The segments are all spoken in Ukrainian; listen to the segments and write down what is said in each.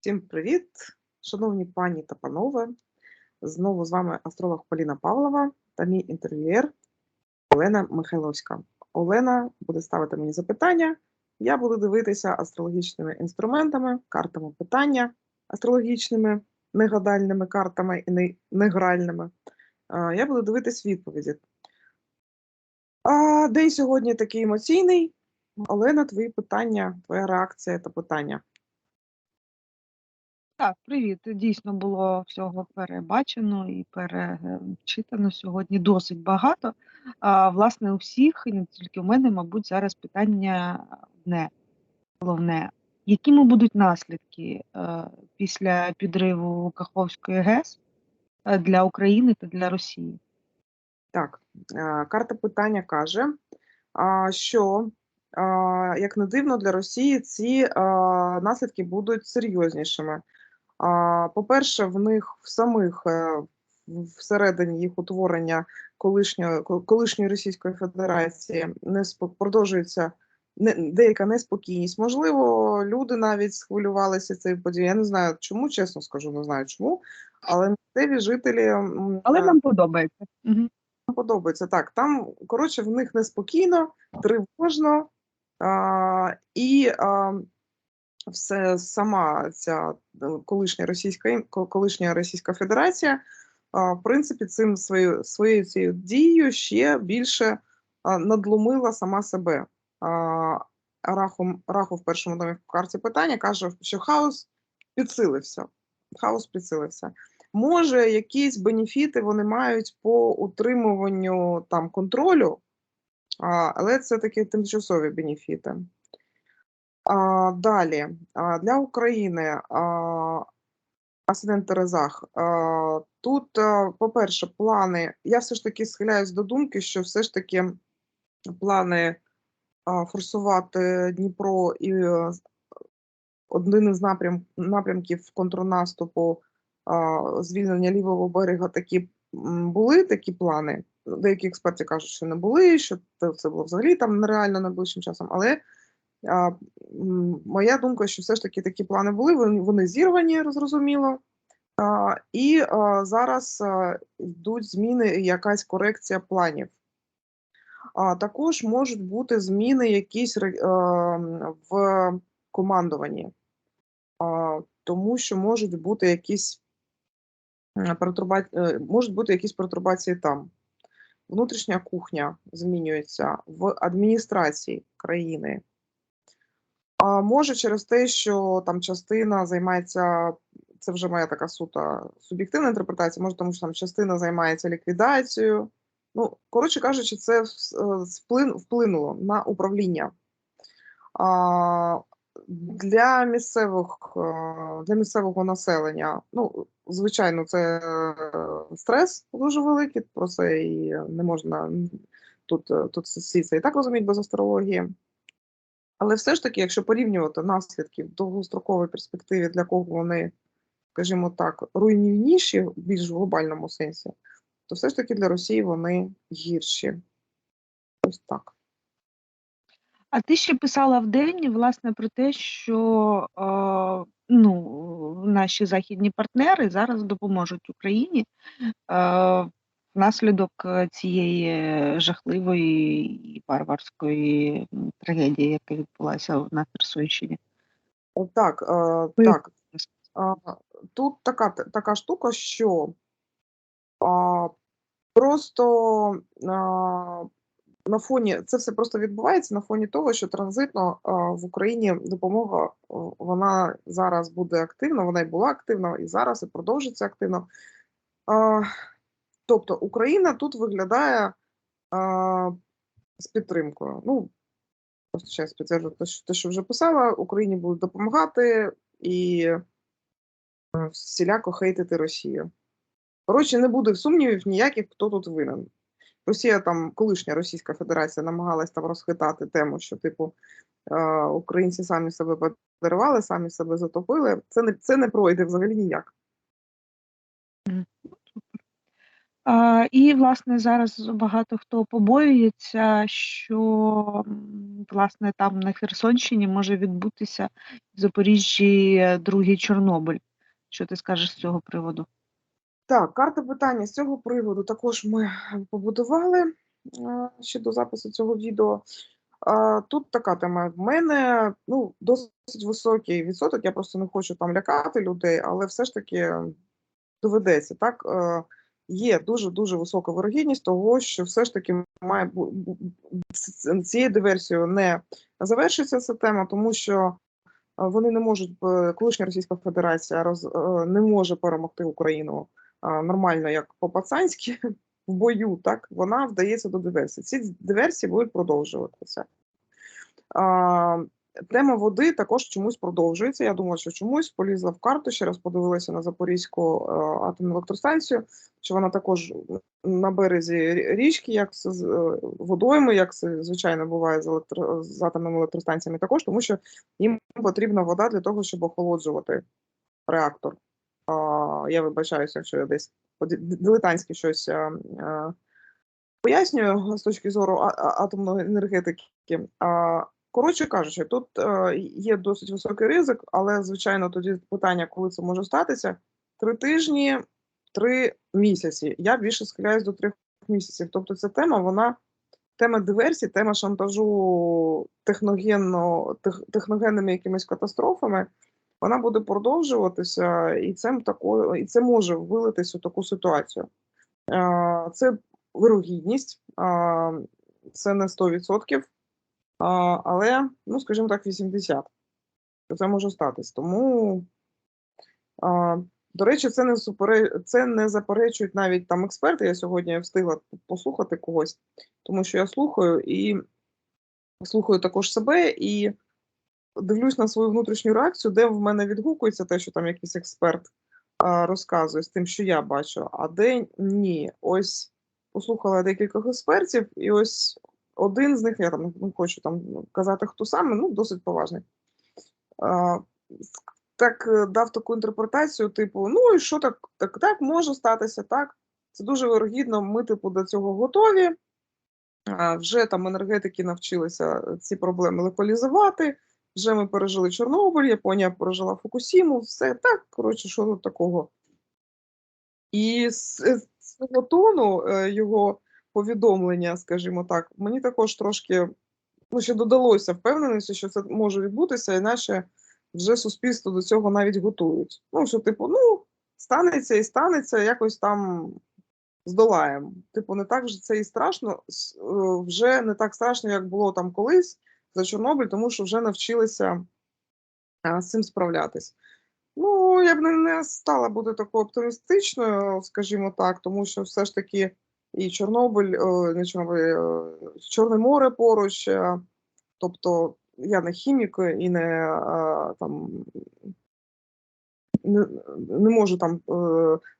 Всім привіт, шановні пані та панове. Знову з вами астролог Поліна Павлова та мій інтерв'юєр Олена Михайловська. Олена буде ставити мені запитання. Я буду дивитися астрологічними інструментами, картами питання, астрологічними, негадальними картами і негральними. Я буду дивитись відповіді. А, День сьогодні такий емоційний. Олена, твої питання, твоя реакція та питання. Так, привіт. Дійсно було всього перебачено і перечитано сьогодні досить багато. А, власне, у всіх, і не тільки у мене, мабуть, зараз питання одне, головне. Якими будуть наслідки е, після підриву Каховської ГЕС е, для України та для Росії? Так, е, карта питання каже, що, як не дивно, для Росії ці а, наслідки будуть серйознішими. По-перше, в них в самих е, всередині їх утворення колишньої, колишньої Російської Федерації не продовжується не, деяка неспокійність. Можливо, люди навіть схвилювалися цією подією. Я не знаю чому, чесно скажу, не знаю чому. Але місцеві жителі Але е, нам подобається. Угу. подобається. Так, там, коротше, в них неспокійно, тривожно, а, і а, все сама ця е, колишня Російська колишня Російська Федерація, в принципі, цим своєю своєю цією дією ще більше надломила сама себе. Раху, Раху в першому домі в карті питання каже, що хаос підсилився. Хаос підсилився. Може, якісь бенефіти вони мають по утримуванню там контролю, але це такі тимчасові бенефіти. А, далі, а, для України а, Асцендент Терезах. А, тут, а, по-перше, плани. Я все ж таки схиляюсь до думки, що все ж таки плани а, форсувати Дніпро і е, один із напрям, напрямків контрнаступу а, звільнення лівого берега такі були такі плани. Деякі експерти кажуть, що не були, що це, було взагалі там нереально найближчим часом. Але а, моя думка, що все ж таки такі плани були, вони, зірвані, зрозуміло. І зараз йдуть зміни, і якась корекція планів. Також можуть бути зміни якісь в командуванні, тому що можуть бути якісь е, можуть бути якісь перетрубації там. Внутрішня кухня змінюється в адміністрації країни. А може через те, що там частина займається, це вже моя така суто суб'єктивна інтерпретація, може, тому що там частина займається ліквідацією. Ну, коротше кажучи, це е, вплин, вплинуло на управління. А, для місцевих е, для місцевого населення, ну, звичайно, це е, стрес дуже великий, про це і не можна тут, тут всі це і так розуміють без астрології. Але все ж таки, якщо порівнювати наслідки в довгостроковій перспективі, для кого вони, скажімо так, руйнівніші в більш глобальному сенсі, то все ж таки для Росії вони гірші. Ось так. А ти ще писала вдень, власне, про те, що е, ну, наші західні партнери зараз допоможуть Україні е, внаслідок е, цієї жахливої і варварської трагедії, яка відбулася на Херсонщині. Так, е, так. А, Тут така, така штука, що а, просто а, на фоні це все просто відбувається на фоні того, що транзитно а, в Україні допомога вона зараз буде активна, вона і була активна, і зараз і продовжиться активно. А, тобто Україна тут виглядає а, з підтримкою. Ну, просто ще підтверджую те, що, що вже писала, Україні будуть допомагати і е, всіляко хейтити Росію. Коротше, не буде сумнівів ніяких, хто тут винен. Росія там, колишня Російська Федерація намагалась там розхитати тему, що, типу, е, українці самі себе подарували, самі себе затопили. Це не, це не пройде взагалі ніяк. І, власне, зараз багато хто побоюється, що власне там на Херсонщині може відбутися в Запоріжжі другий Чорнобиль. Що ти скажеш з цього приводу? Так, карта питання з цього приводу також ми побудували е, ще до запису цього відео. Тут така тема. В мене ну, досить високий відсоток, я просто не хочу там лякати людей, але все ж таки доведеться. Так? Е, Є дуже-дуже висока вирогідність того, що все ж таки має цією диверсією не завершиться ця тема, тому що е, вони не можуть, е, колишня Російська Федерація роз, е, не може перемогти Україну нормально, як по-пацанськи в бою, так вона вдається до диверсії. Ці диверсії будуть продовжуватися. Тема води також чомусь продовжується. Я думала, що чомусь полізла в карту, ще раз подивилася на Запорізьку е, атомну електростанцію, що вона також на березі річки, як з е, водойми, як це звичайно буває з, електро, з атомними електростанціями, також тому що їм потрібна вода для того, щоб охолоджувати реактор. Я вибачаюся, якщо я десь дилетантськи щось а, пояснюю з точки зору атомної енергетики. Коротше кажучи, тут е, є досить високий ризик, але звичайно тоді питання, коли це може статися, три тижні, три місяці. Я більше схиляюсь до трьох місяців. Тобто ця тема, вона тема диверсії, тема шантажу техногенно, тех, техногенними якимись катастрофами вона буде продовжуватися, і це тако, і це може вилитись у таку ситуацію. Е, Це вирогідність, е, це не 100%, але, ну, скажімо так, 80%. Це може статись. Тому, до речі, це не супере... це не заперечують навіть там експерти. Я сьогодні встигла послухати когось, тому що я слухаю і слухаю також себе і дивлюсь на свою внутрішню реакцію, де в мене відгукується те, що там якийсь експерт розказує з тим, що я бачу, а де ні. Ось послухала декількох експертів, і ось один з них, я там не хочу там казати, хто саме, ну досить поважний. А, так е, дав таку інтерпретацію, типу, ну і що так, так, так може статися, так. Це дуже вирогідно, ми, типу, до цього готові. А, Вже там енергетики навчилися ці проблеми локалізувати. Вже ми пережили Чорнобиль, Японія пережила Фукусіму, все так, коротше, що тут такого. І з, з цього тону е, його повідомлення, скажімо так, мені також трошки ну, ще додалося впевненості, що це може відбутися, іначе вже суспільство до цього навіть готують. Ну, що, типу, ну, станеться і станеться, якось там здолаємо. Типу, не так же це і страшно, е, вже не так страшно, як було там колись за Чорнобиль, тому що вже навчилися з цим справлятись. Ну, я б не стала бути такою оптимістичною, скажімо так, тому що все ж таки і Чорнобиль, е, не Чорнобиль, е, Чорне море поруч. е, Тобто я не хімік і не там. Не, не можу там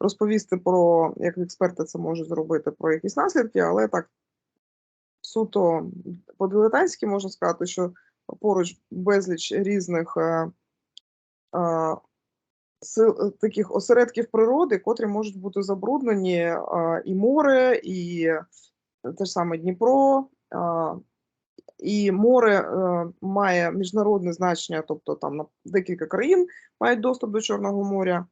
розповісти про, як експерти це можуть зробити, про якісь наслідки, але так суто по-дилетантськи можна сказати, що поруч безліч різних сил, таких осередків природи, котрі можуть бути забруднені е, і море, і те ж саме Дніпро. Е, і море е, має міжнародне значення, тобто там на декілька країн мають доступ до Чорного моря.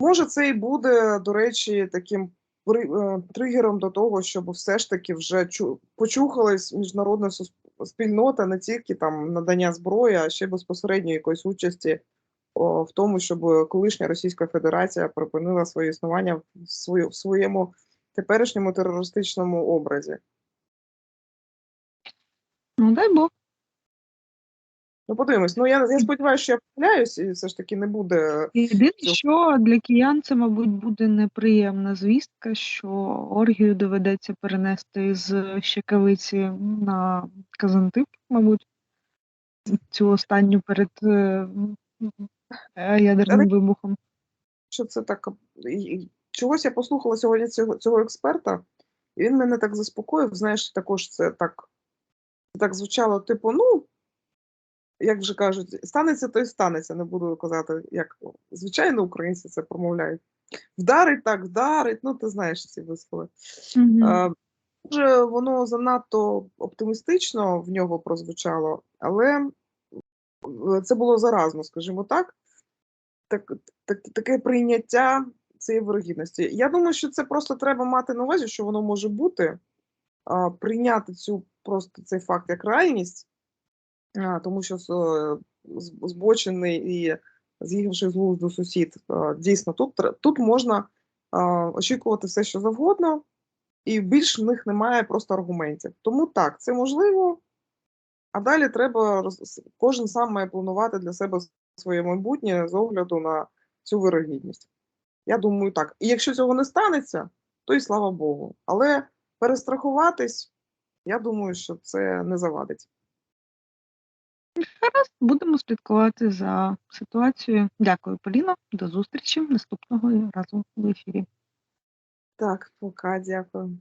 Може, це і буде, до речі, таким при- е, тригером до того, щоб все ж таки вже чу- почухалась міжнародна спільнота, не тільки там надання зброї, а ще безпосередньо якоїсь участі в тому, щоб колишня Російська Федерація припинила своє існування в, своєму теперішньому терористичному образі. Ну, дай Бог. Ну, подивимось. Ну, я, я сподіваюся, що я помиляюсь, і все ж таки не буде. Єдине, Цього. що для киян це, мабуть, буде неприємна звістка, що оргію доведеться перенести з Щекавиці на Казантип, мабуть, цю останню перед е, ядерним вибухом. що це так. Чогось я послухала сьогодні цього, цього експерта, і він мене так заспокоїв. Знаєш, також це так, так звучало, типу, ну, як вже кажуть, станеться, то й станеться. Не буду казати, як звичайно українці це промовляють. Вдарить так, вдарить, ну ти знаєш ці вислови. Мгм. Е, Може, воно занадто оптимістично в нього прозвучало, але е, це було заразно, скажімо так. Так, так, таке прийняття цієї вирогідності. Я думаю, що це просто треба мати на увазі, що воно може бути, а, прийняти цю просто цей факт як реальність, а, тому що з- збочений і з'їхавши з глузду сусід, а, дійсно тут, тут можна а, очікувати все, що завгодно, і більш в них немає просто аргументів. Тому так, це можливо. А далі треба кожен сам має планувати для себе своє майбутнє з огляду на цю вирогідність. Я думаю, так. І якщо цього не станеться, то й слава Богу. Але перестрахуватись, я думаю, що це не завадить. Гаразд, будемо слідкувати за ситуацією. Дякую, Поліно. До зустрічі наступного разу в ефірі. Так, пока, дякую.